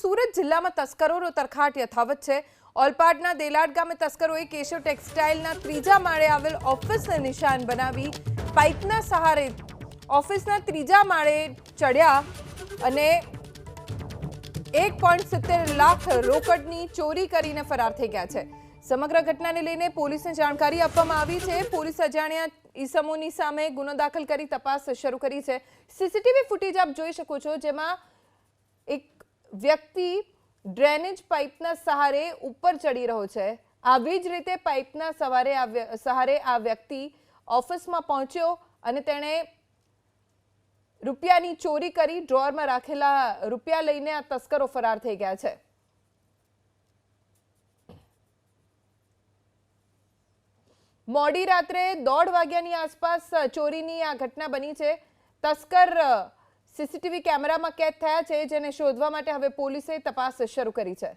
સુરત જિલ્લામાં તસ્કરોનો તરખાટ યથાવત છે. ઓલપાડના દેલાડ ગામે તસ્કરોએ કેશવ ટેક્સટાઇલના ત્રીજા માળે આવેલ ઓફિસને નિશાન બનાવી પાઇપના સહારે ઓફિસના ત્રીજા માળે ચડ્યા અને એક પોઈન્ટ સિત્તેર લાખ રોકડની ચોરી કરીને ફરાર થઈ ગયા છે. સમગ્ર ઘટનાને લઈને પોલીસને જાણકારી આપવામાં આવી છે. પોલીસ અજાણ્યા ઈસમોની સામે ગુનો દાખલ કરી તપાસ શરૂ કરી છે. સીસીટીવી ફૂટેજ આપ જોઈ શકો છો, જેમાં એક વ્યક્તિ ડ્રેનેજ પાઇપના સહારે ઉપર ચડી રહ્યો છે. આવી જ રીતે પાઇપના સવારે સહારે આ વ્યક્તિ ઓફિસમાં પહોંચ્યો અને તેણે રૂપિયાની ચોરી કરી, ડ્રોરમાં રાખેલા રૂપિયા લઈને આ તસ્કરો ફરાર થઈ ગયા છે. મોડી રાત્રે દોઢ વાગ્યાની આસપાસ ચોરીની આ ઘટના બની છે. તસ્કર સીસીટીવી કેમેરામાં કેદ થયા છે જેને શોધવા માટે હવે પોલીસે તપાસ શરૂ કરી છે.